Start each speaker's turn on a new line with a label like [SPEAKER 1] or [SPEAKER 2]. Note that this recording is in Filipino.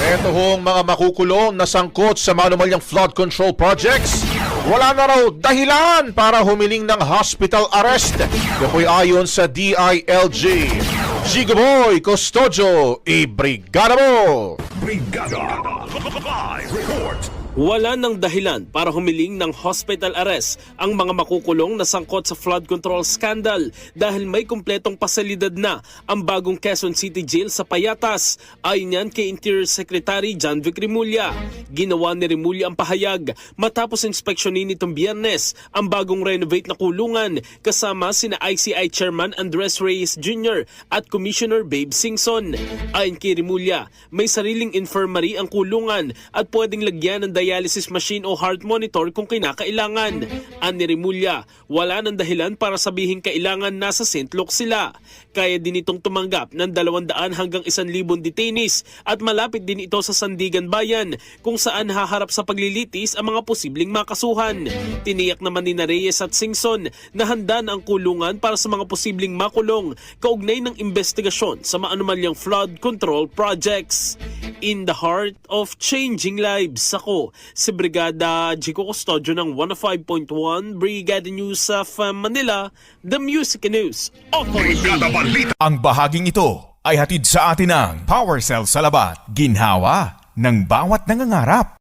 [SPEAKER 1] Ito hong mga makukulong na sangkot sa mga anomalyang flood control projects. Wala na raw dahilan para humiling ng hospital arrest. Yakoy ayon sa DILG. Gigaboy Custodio, ibrigada mo!
[SPEAKER 2] Brigada Live Report
[SPEAKER 3] Wala ng dahilan para humiling ng hospital arrest ang mga makukulong na sangkot sa flood control scandal dahil may kumpletong pasalidad na ang bagong Quezon City Jail sa Payatas. Ayon yan kay Interior Secretary John Vic Rimulya. Ginawa ni Rimulya ang pahayag matapos inspeksyonin nitong biyernes ang bagong renovate na kulungan kasama sina ICI Chairman Andres Reyes Jr. at Commissioner Babe Singson. Ayon kay Rimulya, may sariling infirmary ang kulungan at pwedeng lagyan ng dialysis machine o heart monitor kung kinakailangan. Ani Rimulya, wala ng dahilan para sabihin kailangan nasa St. Luke sila. Kaya din itong tumanggap ng 200 hanggang 1,000 detainees at malapit din ito sa Sandigan Bayan kung saan haharap sa paglilitis ang mga posibleng makasuhan. Tiniyak naman ni Reyes at Singson na handa na ang kulungan para sa mga posibleng makulong kaugnay ng investigasyon sa maanumalyang flood control projects. In the heart of changing lives, ako si Brigada Jico Custodio ng 105.1 Brigada News of uh, Manila, The Music News Authority.
[SPEAKER 2] Brigada Balita
[SPEAKER 4] Ang bahaging ito ay hatid sa atin ng Power Cell sa labat, ginhawa ng bawat nangangarap.